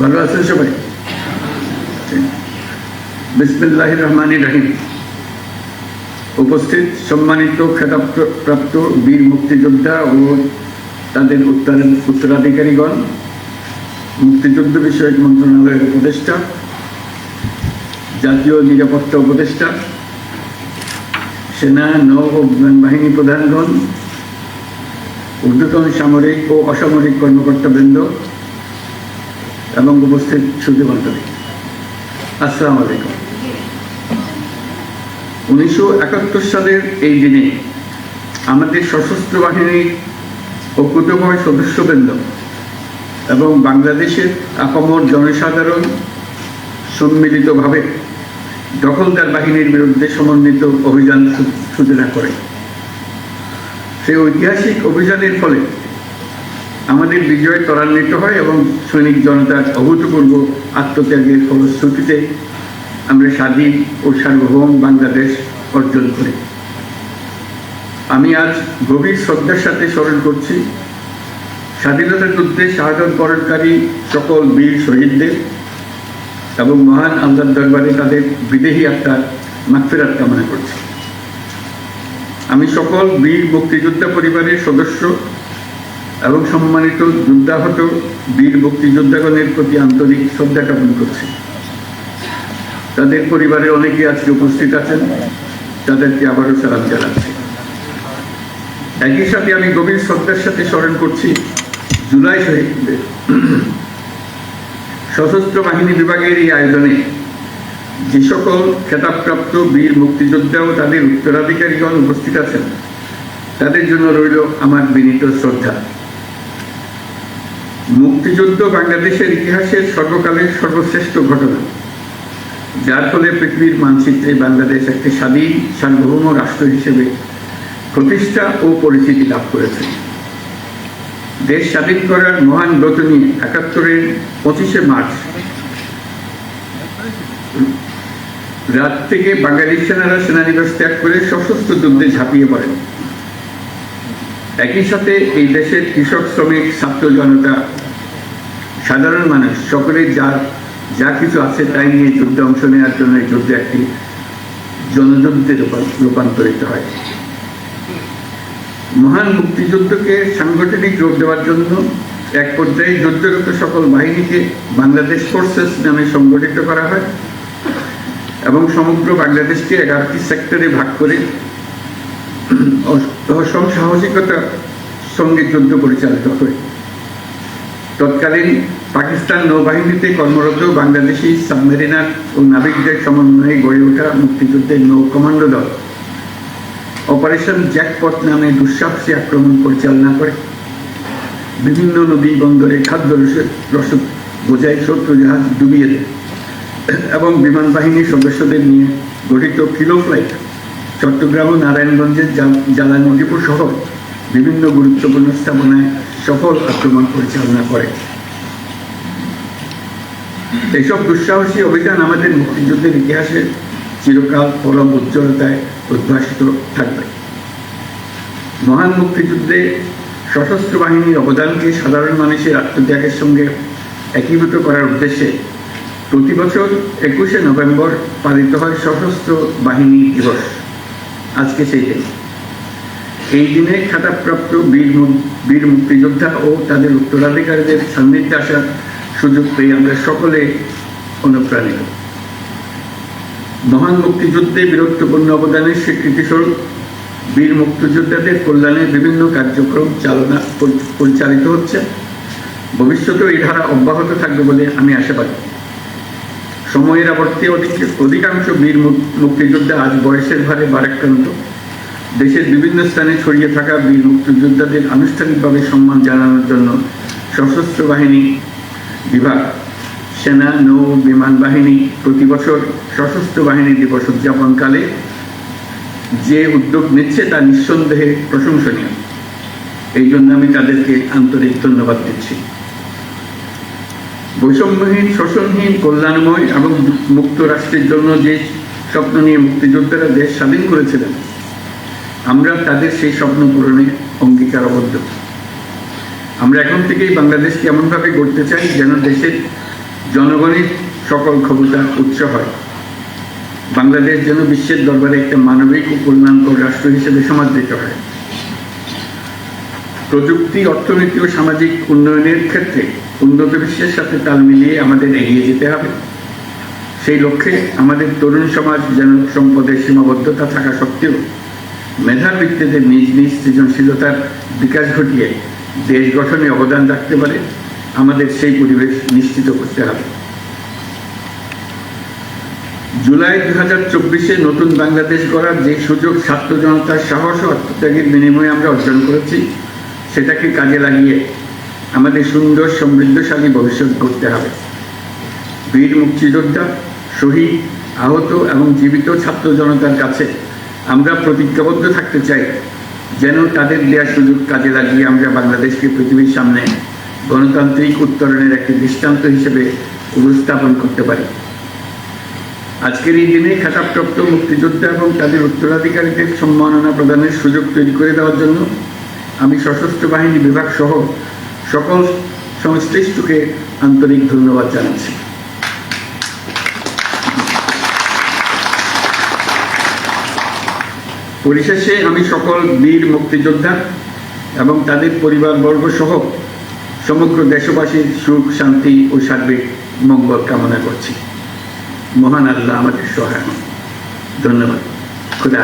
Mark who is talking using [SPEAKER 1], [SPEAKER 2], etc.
[SPEAKER 1] ভালো আছেন সবাই? বিসমিল্লাহ রহমান রহিম। উপস্থিত সম্মানিত খেতাবপ্রাপ্ত বীর মুক্তিযোদ্ধা ও তাদের উত্তর উত্তরাধিকারীগণ, মুক্তিযুদ্ধ বিষয়ক মন্ত্রণালয়ের উপদেষ্টা, জাতীয় নিরাপত্তা উপদেষ্টা, সেনা নৌ ও বিমান বাহিনী প্রধানগণ ঊর্ধ্বতন সামরিক ও অসামরিক কর্মকর্তাবৃন্দ এবং উপস্থিত সুধীমণ্ডলী আসসালাম আলাইকুম। উনিশশো একাত্তর সালের এই দিনে আমাদের সশস্ত্র বাহিনীর অকুতভয় সদস্যবৃন্দ এবং বাংলাদেশের আপামর জনসাধারণ সম্মিলিতভাবে দখলদার বাহিনীর বিরুদ্ধে সমন্বিত অভিযান সূচনা করে। সেই ঐতিহাসিক অভিযানের ফলে আমাদের বিজয় ত্বরান্বিত হয় এবং সৈনিক জনতার অভূতপূর্ব আত্মত্যাগের ফলশ্রুতিতে আমরা স্বাধীন ও সার্বভৌম বাংলাদেশ অর্জন করি। আমি আজ গভীর শ্রদ্ধার সাথে স্মরণ করছি স্বাধীনতা যুদ্ধে শাহাদত বরণকারী সকল বীর শহীদদের এবং মহান আল্লাহর দরবারে তাদের বিদেহী আত্মার মাগফিরাত কামনা করছি। আমি সকল বীর মুক্তিযোদ্ধা পরিবারের সদস্য এবং সম্মানিত যুদ্ধাহত বীর মুক্তিযোদ্ধাগণের প্রতি আন্তরিক শ্রদ্ধা জ্ঞাপন করছি। তাদের পরিবারের অনেকে আজকে উপস্থিত আছেন, তাদেরকে আবারও সালাম জানাচ্ছি। একই সাথে আমি গভীর শ্রদ্ধার সাথে স্মরণ করছি, জুলাই শহীদদের। সশস্ত্র বাহিনী বিভাগের এই আয়োজনে যে সকল খেতাবপ্রাপ্ত বীর মুক্তিযোদ্ধা ও তাদের উত্তরাধিকারীগণ উপস্থিত আছেন, তাদের জন্য রইল আমার বিনীত শ্রদ্ধা। মুক্তিযুদ্ধ বাংলাদেশের ইতিহাসের সর্বকালের সর্বশ্রেষ্ঠ ঘটনা, যার ফলে পৃথিবীর মানচিত্রে বাংলাদেশ একটি স্বাধীন, সার্বভৌম রাষ্ট্র হিসেবে প্রতিষ্ঠা ও পরিচিতি লাভ করেছে। দেশ স্বাধীন করার মহান ব্রত নিয়ে একাত্তরের পঁচিশে মার্চ রাত থেকে বাঙালি সেনারা সেনানিবাস ত্যাগ করে সশস্ত্র যুদ্ধে ঝাঁপিয়ে পড়েন। একই সাথে এই দেশের কৃষক, শ্রমিক, ছাত্র জনতা, সাধারণ মানুষ সকলের যা যা কিছু আছে তাই নিয়ে যুদ্ধে অংশ নেওয়ার জন্য এই যুদ্ধে একটি জনযুদ্ধে রূপান্তরিত হয়। মহান মুক্তিযুদ্ধকে সাংগঠনিক রূপ দেওয়ার জন্য এক পর্যায়ে যুদ্ধরত সকল বাহিনীকে বাংলাদেশ ফোর্সেস নামে সংগঠিত করা হয়। সমগ্র বাংলাদেশকে এগারোটি সেক্টরে ভাগ করে অসম সাহসিকতার সঙ্গে যুদ্ধ পরিচালিত হয়। তৎকালীন পাকিস্তান নৌবাহিনীতে কর্মরত বাংলাদেশি সাবমেরিনার ও নাবিকদের সমন্বয়ে গড়ে ওঠা মুক্তিযুদ্ধের নৌ কমান্ডো দল অপারেশন জ্যাকপট নামে দুঃসাহসী আক্রমণ পরিচালনা করে। বিভিন্ন নদী বন্দরে খাদ্য রসদ রসদ বোঝাই শত্রু জাহাজ ডুবিয়ে দেয়। এবং বিমান বাহিনীর সদস্যদের নিয়ে গঠিত কিলো ফ্লাইট চট্টগ্রাম ও নারায়ণগঞ্জের জা- জ্বালানি সহ বিভিন্ন গুরুত্বপূর্ণ স্থাপনায় সফল আক্রমণ পরিচালনা করে। এইসব দুঃসাহসী অভিযান আমাদের মুক্তিযুদ্ধের ইতিহাসে চিরকাল পরম উজ্জ্বলতায় উদ্ভাসিত থাকবে। মহান মুক্তিযুদ্ধে সশস্ত্র বাহিনীর অবদানকে সাধারণ মানুষের আত্মত্যাগের সঙ্গে একীভূত করার উদ্দেশ্যে প্রতি বছর একুশে নভেম্বর পালিত হয় সশস্ত্র বাহিনী দিবস। আজকে সেই দিন। এই দিনে খাতাপ্রাপ্ত বীর বীর মুক্তিযোদ্ধা ও তাদের উত্তরাধিকারীদের সান্নিধ্যে আসার সুযোগ পেয়ে আমরা সকলে অনুপ্রাণিত। মহান মুক্তিযুদ্ধে বীরত্বপূর্ণ অবদানের স্বীকৃতিস্বরূপ বীর মুক্তিযোদ্ধাদের কল্যাণে বিভিন্ন কার্যক্রম চালনা পরিচালিত হচ্ছে। ভবিষ্যতেও এই ধারা অব্যাহত থাকবে বলে আমি আশাবাদী। সময়ের আবর্তে অধিক- অধিকাংশ বীর মুক্তিযোদ্ধা আজ বয়সের ভারে বারাক্রান্ত। দেশের বিভিন্ন স্থানে ছড়িয়ে থাকা বীর মুক্তিযোদ্ধাদের আনুষ্ঠানিকভাবে সম্মান জানানোর জন্য সশস্ত্র বাহিনী বিভাগ, সেনা, নৌ, বিমান বাহিনী প্রতি বছর সশস্ত্র বাহিনী দিবস উদযাপনকালে যে উদ্যোগ নিচ্ছে তা নিঃসন্দেহে প্রশংসনীয়। এই জন্য আমি তাদেরকে আন্তরিক ধন্যবাদ দিচ্ছি। বৈষম্যহীন, শোষণহীন, কল্যাণময় এবং মুক্ত রাষ্ট্রের জন্য যে স্বপ্ন নিয়ে মুক্তিযোদ্ধারা দেশ স্বাধীন করেছিলেন, আমরা তাদের সেই স্বপ্ন পূরণে অঙ্গীকারবদ্ধ। আমরা এখন থেকেই বাংলাদেশকে এমনভাবে গড়তে চাই যেন দেশের জনগণের সকল ক্ষমতা উৎস হয়। বাংলাদেশ যেন বিশ্বের দরবারে একটা মানবিক ও কল্যাণকর রাষ্ট্র হিসেবে সমাদৃত হয়। প্রযুক্তি, অর্থনীতি ও সামাজিক উন্নয়নের ক্ষেত্রে উন্নত বিশ্বের সাথে তাল মিলিয়ে আমাদের এগিয়ে যেতে হবে। সেই লক্ষ্যে আমাদের তরুণ সমাজ যেন সম্পদের সীমাবদ্ধতা থাকা সত্ত্বেও মেধা ব্যক্তিদের নিজ নিজ সৃজনশীলতার বিকাশ ঘটিয়ে দেশ গঠনে অবদান রাখতে পারে, আমাদের সেই পরিবেশ নিশ্চিত করতে হবে। জুলাই দু হাজার চব্বিশে নতুন বাংলাদেশ গড়ার যে সুযোগ ছাত্র জনতার সাহস ও আত্মত্যাগের বিনিময়ে আমরা অর্জন করেছি, সেটাকে কাজে লাগিয়ে আমাদের সুন্দর, সমৃদ্ধশালী ভবিষ্যৎ করতে হবে। বীর মুক্তিযোদ্ধা, শহীদ, আহত এবং জীবিত ছাত্র জনতার কাছে আমরা প্রতিজ্ঞাবদ্ধ থাকতে চাই, যেন তাদের দেওয়া সুযোগ কাজে লাগিয়ে আমরা বাংলাদেশকে পৃথিবীর সামনে গণতান্ত্রিক উত্তরণের একটি দৃষ্টান্ত হিসেবে উপস্থাপন করতে পারি। আজকের এই দিনে খেতাবপ্রাপ্ত মুক্তিযোদ্ধা এবং তাদের উত্তরাধিকারীদের সম্মাননা প্রদানের সুযোগ তৈরি করে দেওয়ার জন্য আমি সশস্ত্র বাহিনী বিভাগ সহ সকল সংশ্লিষ্টকে আন্তরিক ধন্যবাদ জানাচ্ছি। পরিশেষে আমি সকল বীর মুক্তিযোদ্ধা এবং তাদের পরিবারবর্গ সহ সমগ্র দেশবাসীর সুখ, শান্তি ও সার্বিক মঙ্গল কামনা করছি। মহান আল্লাহ আমাদের সহায় ধন্যবাদ। খুদা।